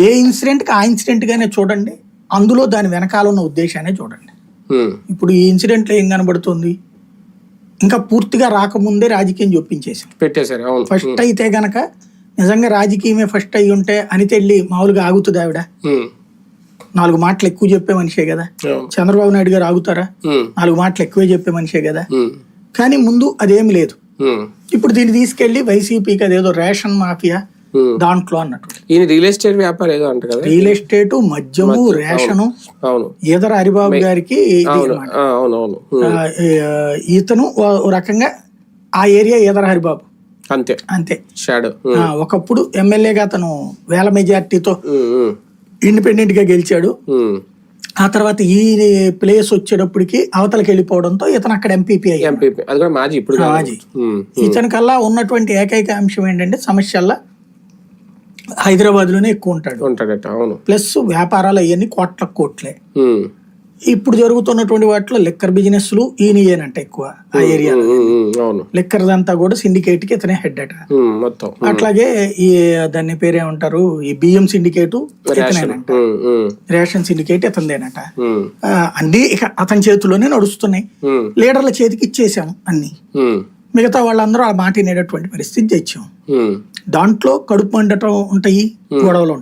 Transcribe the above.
ఏ ఇన్సిడెంట్కి ఆ ఇన్సిడెంట్గానే చూడండి అందులో దాని వెనకాల ఉన్న ఉద్దేశాన్ని చూడండి. ఇప్పుడు ఈ ఇన్సిడెంట్లో ఏం కనబడుతుంది? ఇంకా పూర్తిగా రాకముందే రాజకీయం చొప్పించేసాం పెట్టేశారు ఫస్ట్ అయితే గనక నిజంగా రాజకీయమే ఫస్ట్ అయి ఉంటే అనిత వెళ్ళి మామూలుగా ఆగుతుంది ఆవిడ. నాలుగు మాటలు ఎక్కువ చెప్పే మనిషే కదా. చంద్రబాబు నాయుడు గారు ఆగుతారా? నాలుగు మాటలు ఎక్కువే చెప్పే మనిషే కదా. కానీ ముందు అదేమి లేదు. ఇప్పుడు దీన్ని తీసుకెళ్ళి వైసీపీకి అదేదో రేషన్ మాఫియా. దాంట్లో అన్నట్టు. ఈయన రియల్ ఎస్టేట్ వ్యాపారం ఏదో అంట కదా. రియల్ ఎస్టేట్ మద్యము రేషను అవును ఈదర హరిబాబు గారికి ఇది అవును అన్నమాట. ఆ, అవును అవును. ఉమ్, ఆ, ఈ- ఇతను రకంగా ఆ ఏరియా ఈదర హరిబాబు. అంతే. అంతే. షాడో ఒకప్పుడు ఎమ్మెల్యేగా అతను వేల మెజార్టీతో ఇండిపెండెంట్గా గెలిచాడు. ఆ తర్వాత ఈ ప్లేస్ వచ్చేటప్పటికి అవతలకి వెళ్ళిపోవడంతో ఇతను అక్కడ ఎంపీపీ అయ్యాడు. ఎంపీపీ అది కూడా మాజీ ఇప్పుడు. మాజీ. ఇతని కల్లా ఉన్నటువంటి ఏకైక అంశం ఏంటంటే సమస్యల్లో హైదరాబాద్లోనే ఎక్కువ ఉంటాడు. ఉంటాడట అవును. ప్లస్ వ్యాపారాలు అవన్నీ కోట్ల కోట్లే. ఇప్పుడు జరుగుతున్నటువంటి వాటిలో లిక్కర్ బిజినెస్లు ఈయనయేనంట ఎక్కువ ఆ ఏరియాలో. అవును. లిక్కర్ అంతా కూడా సిండికేట్కి ఇతనే హెడ్ అట మొత్తం. అట్లాగే ఈ దాన్ని పేరేమంటారు ఈ బియ్యం సిండికేటు ఇతనేనంట. రేషన్. సిండికేట్ ఆ, అన్నీ ఇక అతని చేతిలోనే నడుస్తున్నాయి. లీడర్ల చేతికి ఇచ్చేసాం అన్ని. మిగతా వాళ్ళందరూ ఆ మాట వినేటటువంటి పరిస్థితి తెచ్చాం. దాంట్లో కడుపు మండటం ఉంటాయి గొడవలు ఉంటాయి.